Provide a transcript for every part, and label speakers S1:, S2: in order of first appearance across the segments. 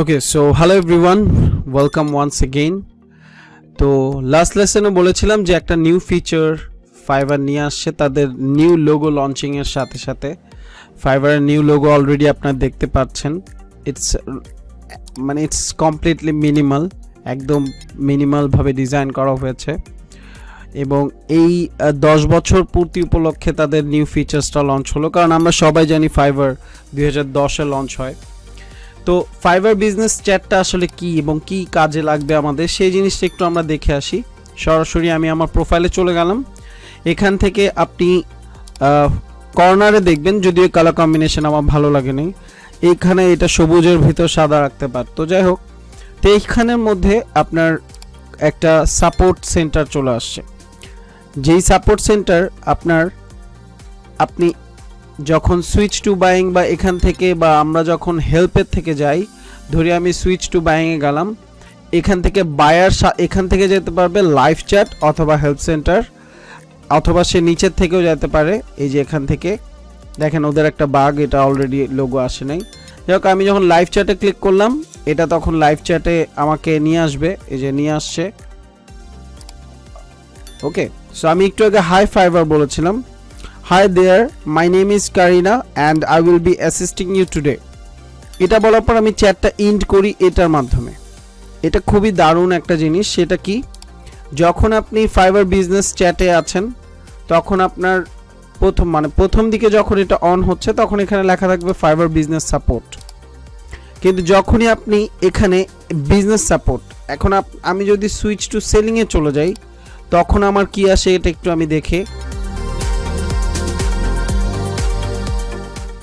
S1: Okay so hello everyone welcome once again তো last লেসনে বলেছিলাম যে একটা নিউ ফিচার ফাইবার নিয়ে আসছে, তাদের নিউ লোগো লঞ্চিংয়ের সাথে সাথে। ফাইবারের নিউ লোগো অলরেডি আপনারা দেখতে পাচ্ছেন। ইটস মানে ইটস কমপ্লিটলি মিনিমাল একদম মিনিমালভাবে ডিজাইন করা হয়েছে। এবং এই দশ বছর পূর্তি উপলক্ষে তাদের নিউ ফিচার্সটা লঞ্চ হলো। কারণ আমরা সবাই জানি ফাইবার দুই হাজার দশে লঞ্চ হয়। তো ফাইবার বিজনেস চ্যাটটা আসলে কি এবং কি কাজে লাগবে আমাদের, সেই জিনিসটা একটু আমরা দেখে আসি। সরাসরি আমি আমার প্রোফাইলে চলে গেলাম। এখান থেকে আপনি কর্নারে দেখবেন, যদিও কালার কম্বিনেশন আমার ভালো লাগেনি। এইখানে এটা সবুজের ভিতর সাদা রাখতে পারতো যাই হোক। তো এইখানের মধ্যে আপনার একটা সাপোর্ট সেন্টার চলে আসছে। যেই সাপোর্ট সেন্টার আপনার, আপনি যখন সুইচ টু বাইং বা এখান থেকে বা আমরা যখন হেল্পের থেকে যাই, ধরি আমি সুইচ টু বাইংয়ে গেলাম, এখান থেকে বায়ার এখান থেকে যেতে পারবে লাইভ চ্যাট অথবা হেল্প সেন্টার অথবা সে নিচের থেকেও যেতে পারে, এই যে এখান থেকে। দেখেন ওদের একটা বাগ এটা অলরেডি লোগো আসে নাই। যাই হোক, আমি যখন লাইভ চ্যাটে ক্লিক করলাম, এটা তখন লাইভ চ্যাটে আমাকে নিয়ে আসবে, এই যে নিয়ে আসছে। ওকে সো আমি একটু আগে হাই ফাইবার বলেছিলাম। Hi there my name is Karina and I will be assisting you today এটা বলার পর আমি চ্যাটটা ইন্ড করি এটার মাধ্যমে। এটা খুবই দারুণ একটা জিনিস, সেটা কি? যখন আপনি ফাইবার বিজনেস চ্যাটে আছেন, তখন আপনার প্রথম মানে প্রথম দিকে যখন এটা অন হচ্ছে, তখন এখানে লেখা থাকবে ফাইবার বিজনেস সাপোর্ট কিন্তু যখনই আপনি এখানে বিজনেস সাপোর্ট এখন আমি যদি সুইচ টু সেলিংয়ে চলে যাই, তখন আমার কি আসে এটা একটু আমি দেখে।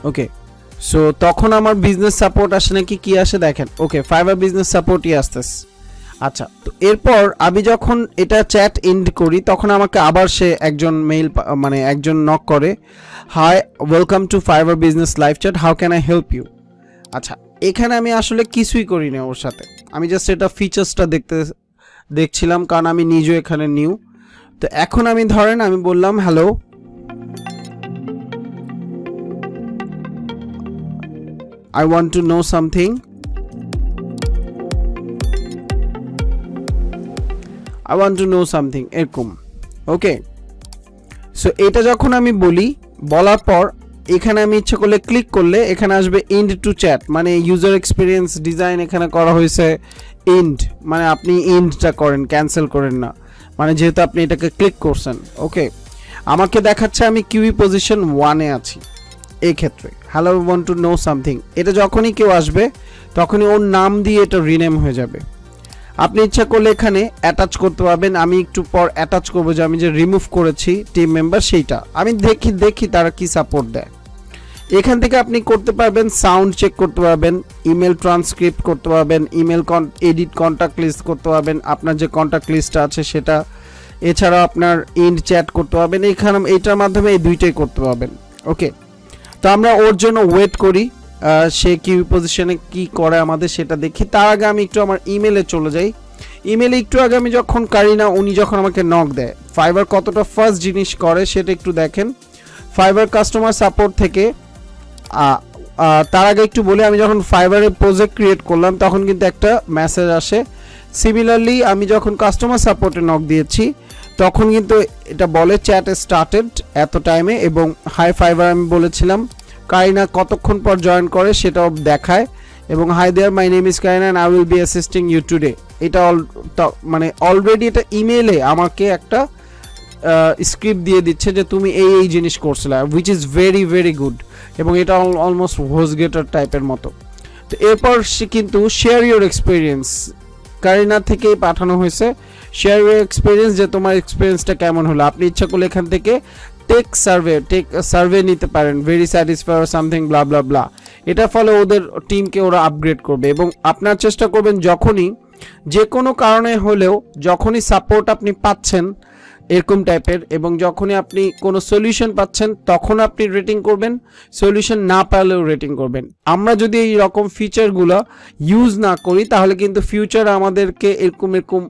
S1: ওকে সো তখন আমার বিজনেস সাপোর্ট আসে নাকি? কি আসে? দেখেন। ওকে ফাইবার বিজনেস সাপোর্টই আসতেছে। আচ্ছা তো এরপর আমি যখন এটা চ্যাট এন্ড করি, তখন আমাকে আবার সে একজন মেইল মানে একজন নক করে hi welcome to Fiverr business live chat how can I help you আচ্ছা এখানে আমি আসলে কিছুই করি না ওর সাথে। আমি জাস্ট এটা ফিচার্সটা দেখতে, দেখছিলাম, কারণ আমি নিজেও এখানে নিউ তো এখন আমি ধরেন, আমি বললাম hello I want to know something. I want to know something. এরকম। ওকে সো এটা যখন আমি বলি, বলার পর এখানে আমি ইচ্ছা করলে ক্লিক করলে এখানে আসবে ইন্ড টু চ্যাট মানে ইউজার এক্সপিরিয়েন্স ডিজাইন এখানে করা হয়েছে ইন্ড মানে আপনি ইন্ডটা করেন ক্যান্সেল করেন না। মানে যেহেতু আপনি এটাকে ক্লিক করছেন। ওকে আমাকে দেখাচ্ছে আমি কিউই পজিশন ওয়ানে আছি। এই ক্ষেত্রে hello want to know something এটা যখনই কেউ আসবে, তখনই ওর নাম দিয়ে এটা রিনেম হয়ে যাবে। আপনি ইচ্ছা করলে এখানে অ্যাটাচ করতে পারবেন। আমি একটু পর অ্যাটাচ করব যে আমি যে রিমুভ করেছি টিম মেম্বার সেইটা। আমি দেখি দেখি তারা কি সাপোর্ট দেয়। এখান থেকে আপনি করতে পারবেন সাউন্ড চেক করতে পারবেন ইমেল ট্রান্সক্রিপ্ট করতে পারবেন ইমেল কন এডিট কন্ট্যাক্ট লিস্ট করতে পারবেন, আপনার যে কন্ট্যাক্ট লিস্টটা আছে সেটা। এছাড়াও আপনার ইন্ড চ্যাট করতে পারবেন। এখানে এইটার মাধ্যমে এই দুইটাই করতে পারবেন। ওকে তো আমরা ওর জন্য ওয়েট করি সে কি পজিশনে কি করে আমাদের সেটা দেখি। তার আগে আমি একটু আমার ইমেলে চলে যাই। ইমেলে একটু আগে আমি যখন কারিনা, উনি যখন আমাকে নক দেয় ফাইবার কতটা ফার্স্ট জিনিস করে সেটা একটু দেখেন। ফাইবার কাস্টমার সাপোর্ট থেকে তার আগে একটু বলি, আমি যখন ফাইবারে প্রজেক্ট ক্রিয়েট করলাম, তখন কিন্তু একটা মেসেজ আসে। সিমিলারলি আমি যখন কাস্টমার সাপোর্টে নক দিয়েছি, তখন কিন্তু এটা বলে চ্যাট স্টার্টেড এত টাইমে এবং হাই ফাইবার আমি বলেছিলাম। কারিনা কতক্ষণ পর জয়েন করে সেটাও দেখায়। এবং hi there my name is Karina and I will be assisting you today এটা অল- মানে অলরেডি এটা ইমেলে আমাকে একটা স্ক্রিপ্ট দিয়ে দিচ্ছে যে তুমি এই এই জিনিস করছিলে which is very very good এবং এটা অলমোস্ট হোস গেটার টাইপের মতো। তো এরপর সে কিন্তু শেয়ার ইউর এক্সপিরিয়েন্স কারিনা থেকেই পাঠানো হয়েছে। শেয়ার ইউর এক্সপিরিয়েন্স যে তোমার এক্সপিরিয়েন্সটা কেমন হলো। আপনি ইচ্ছা করলে এখান থেকে টেক সার্ভে টেক সার্ভে নিতে পারেন very satisfy something blah blah blah এটার ফলে ওদের টিমকে ওরা আপগ্রেড করবে এবং আপনার চেষ্টা করবেন যখনই, যে কোনো কারণে হলেও যখনই সাপোর্ট আপনি পাচ্ছেন এরকম টাইপের এবং যখনই আপনি কোনো সলিউশন পাচ্ছেন, তখন আপনি রেটিং করবেন সলিউশন না পারলেও রেটিং করবেন। আমরা যদি এই রকম ফিচারগুলো ইউজ না করি, তাহলে কিন্তু ফিউচার আমাদেরকে এরকম এরকম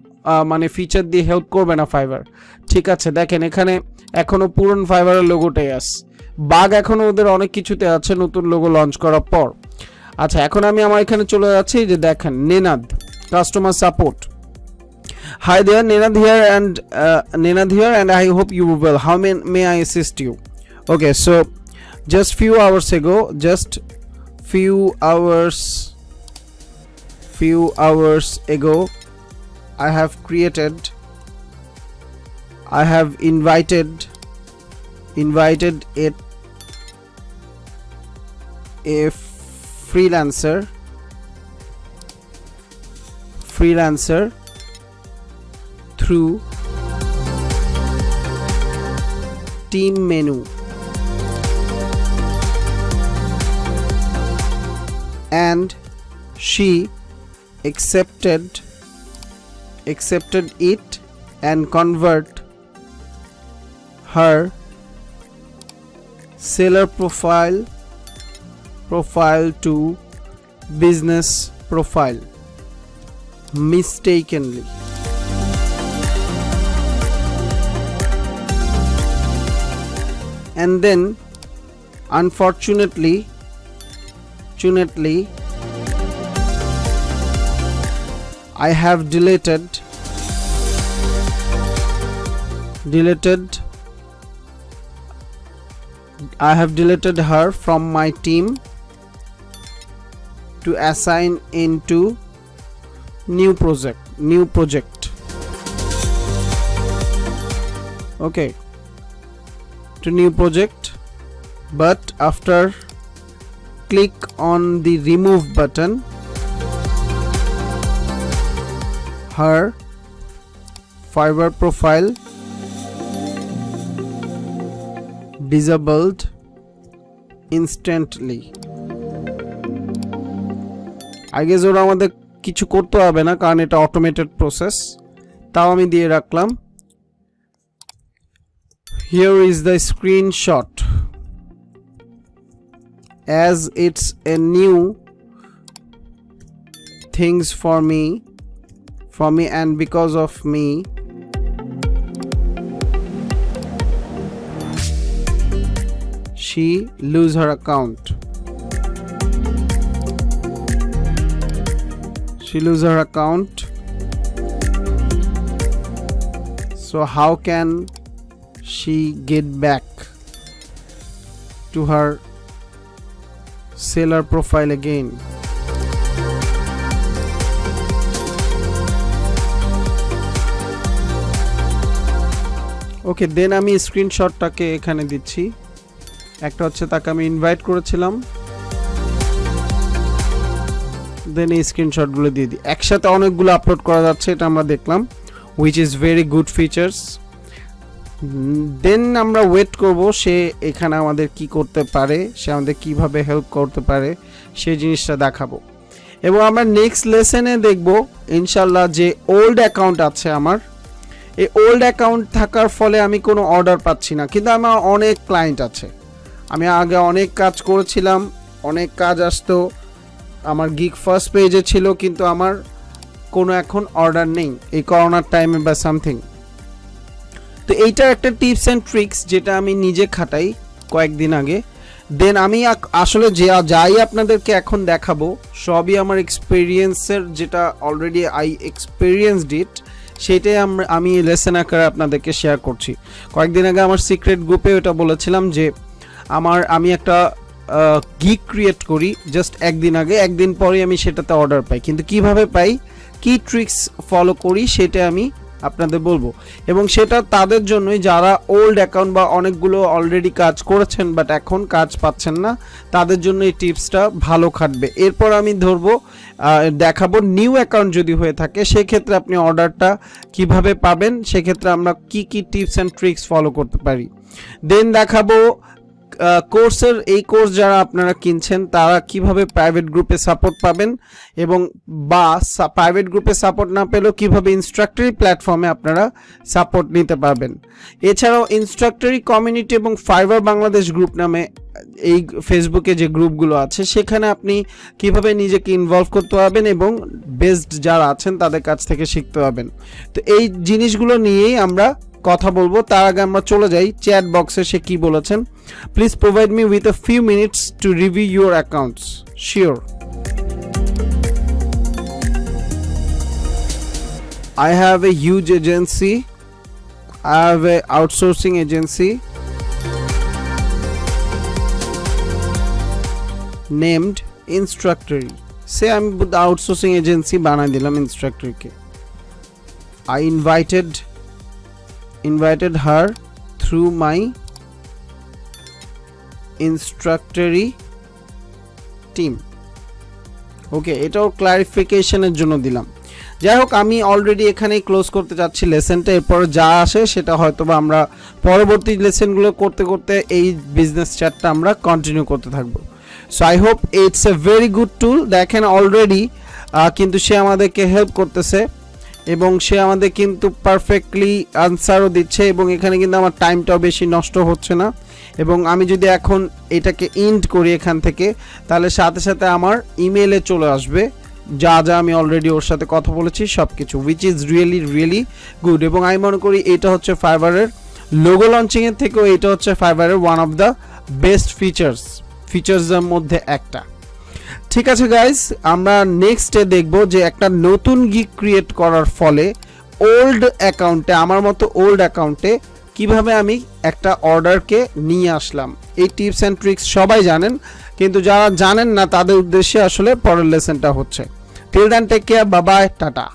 S1: মানে ফিচার দিয়ে হেল্প করবে না ফাইবার ঠিক আছে, দেখেন এখানে এখনও পুরন ফাইবারের লোগোটাই আস বাগ এখনও ওদের অনেক কিছুতে আছে, নতুন লোগো লঞ্চ করার পর। আচ্ছা এখন আমি আমার এখানে চলে যাচ্ছি যে দেখেন Nenad customer support hi there Nenad here and Nenad here and I hope you well how may may I assist you okay so just few hours ago just few hours few hours ago I have created, I have invited, invited it a freelancer, freelancer through team menu. And she accepted accepted it and convert her seller profile profile to business profile mistakenly. And then unfortunately fortunately i have deleted deleted i have deleted her from my team to assign into new project new project. Okay. To new project but after click on the remove button her fiber profile disabled instantly I guess ওরা আমাদের কিছু করতে হবে না কারণ এটা automated process তাও আমি দিয়ে রাখলাম here is the screenshot as it's a new things for me for me and because of me. She lose her account. She lose her account. So how can she get back to her seller profile again ওকে দেন আমি স্ক্রিনশটটাকে এখানে দিচ্ছি। একটা হচ্ছে তাকে আমি invite করেছিলাম। দেন এই স্ক্রিনশটগুলো দিয়ে দিই। একসাথে অনেকগুলো আপলোড করা যাচ্ছে, এটা আমরা দেখলাম which is very good features then আমরা ওয়েট করব সে এখানে আমাদের কি করতে পারে, সে আমাদের কীভাবে হেল্প করতে পারে সেই জিনিসটা দেখাবো। এবং আমরা নেক্সট লেসনে দেখব ইনশাল্লাহ যে ওল্ড অ্যাকাউন্ট আছে আমার এই ওল্ড অ্যাকাউন্ট থাকার ফলে আমি কোনো অর্ডার পাচ্ছি না। কিন্তু আমার অনেক ক্লায়েন্ট আছে। আমি আগে অনেক কাজ করেছিলাম, অনেক কাজ আসতো। আমার গিক ফার্স্ট পেজে ছিল, কিন্তু আমার কোনো এখন অর্ডার নেই। এই করোনার টাইমে বা সামথিং তো এইটার একটা টিপস অ্যান্ড ট্রিক্স যেটা আমি নিজে খাটাই কয়েকদিন আগে। দেন আমি আসলে যে যাই আপনাদেরকে এখন দেখাবো, সবই আমার এক্সপিরিয়েন্সের যেটা অলরেডি আই এক্সপিরিয়েন্সড ইট সেটাই আমরা, আমি লেসেন আকারে আপনাদেরকে শেয়ার করছি। কয়েকদিন আগে আমার সিক্রেট গ্রুপে ওটা বলেছিলাম যে, আমার, আমি একটা গিক ক্রিয়েট করি জাস্ট একদিন আগে, একদিন পরে আমি সেটাতে অর্ডার পাই। কিন্তু কীভাবে পাই? কি ট্রিক্স ফলো করি সেটা আমি আপনাদের বলব। এবং সেটা তাদের জন্যই যারা ওল্ড অ্যাকাউন্ট বা অনেকগুলো অলরেডি কাজ করেছেন বাট এখন কাজ পাচ্ছেন না, তাদের জন্য এই টিপসটা ভালো খাটবে। এরপর আমি ধরবো দেখাবো নিউ অ্যাকাউন্ট যদি হয়ে থাকে, সেক্ষেত্রে আপনি অর্ডারটা কীভাবে পাবেন, সেক্ষেত্রে আমরা কি কি টিপস অ্যান্ড ট্রিক্স ফলো করতে পারি। দেন দেখাবো কোর্সের এই কোর্স যারা আপনারা কিনছেন, তারা কীভাবে প্রাইভেট গ্রুপে সাপোর্ট পাবেন এবং বা প্রাইভেট গ্রুপে সাপোর্ট না পেলেও কীভাবে ইনস্ট্রাক্টরি প্ল্যাটফর্মে আপনারা সাপোর্ট নিতে পারবেন। এছাড়াও ইনস্ট্রাক্টরি কমিউনিটি এবং ফাইবার বাংলাদেশ গ্রুপ নামে এই ফেসবুকে যে গ্রুপগুলো আছে, সেখানে আপনি কীভাবে নিজেকে ইনভলভ করতে পারবেন এবং বেস্ট যারা আছেন তাদের কাছ থেকে শিখতে পারবেন। তো এই জিনিসগুলো নিয়েই আমরা কথা বলব। তার আগে আমরা চলে যাই চ্যাট বক্সে সে কি বলেছেন। Please provide me with a few minutes to review your accounts sure I have a huge agency I have a outsourcing agency named Instructory সে আমি আউটসোর্সিং এজেন্সি বানাই দিলাম ইনস্ট্রাক্টরিকে I invited invited her through my Instructory team okay এটাও ক্লারিফিকেশনের জন্য দিলাম। যাই হোক আমি অলরেডি এখানেই ক্লোজ করতে যাচ্ছি লেসেনটা এরপর যা আসে সেটা হয়তো বা আমরা পরবর্তী লেসেনগুলো করতে করতে এই বিজনেস চ্যাটটা আমরা কন্টিনিউ করতে থাকব। So I hope it's a very good tool দেখেন অলরেডি কিন্তু সে আমাদেরকে হেল্প করতেছে। এবং সে আমাদের কিন্তু পারফেক্টলি আনসারও দিচ্ছে এবং এখানে কিন্তু আমার টাইমটাও বেশি নষ্ট হচ্ছে না। এবং আমি যদি এখন এটাকে ইন্ড করি এখান থেকে, তাহলে সাথে সাথে আমার ইমেলে চলে আসবে। যা যা আমি অলরেডি ওর সাথে কথা বলেছি সব কিছু which is really really good এবং আমি মনে করি এটা হচ্ছে ফাইবারের লোগো লঞ্চিংয়ের থেকেও এটা হচ্ছে ফাইবারের one of the best features ফিচার্সের মধ্যে একটা। ঠিক আছে গাইজ আমরা নেক্সটে দেখব যে একটা নতুন গিক ক্রিয়েট করার ফলে ওল্ড অ্যাকাউন্টে আমার মতো ওল্ড অ্যাকাউন্টে কীভাবে আমি একটা অর্ডারকে নিয়ে আসলাম? এই টিপস অ্যান্ড ট্রিক্স সবাই জানেন, কিন্তু যারা জানেন না, তাদের উদ্দেশ্যে আসলে পরের লেসনটা হচ্ছে। Till then take care bye bye tata.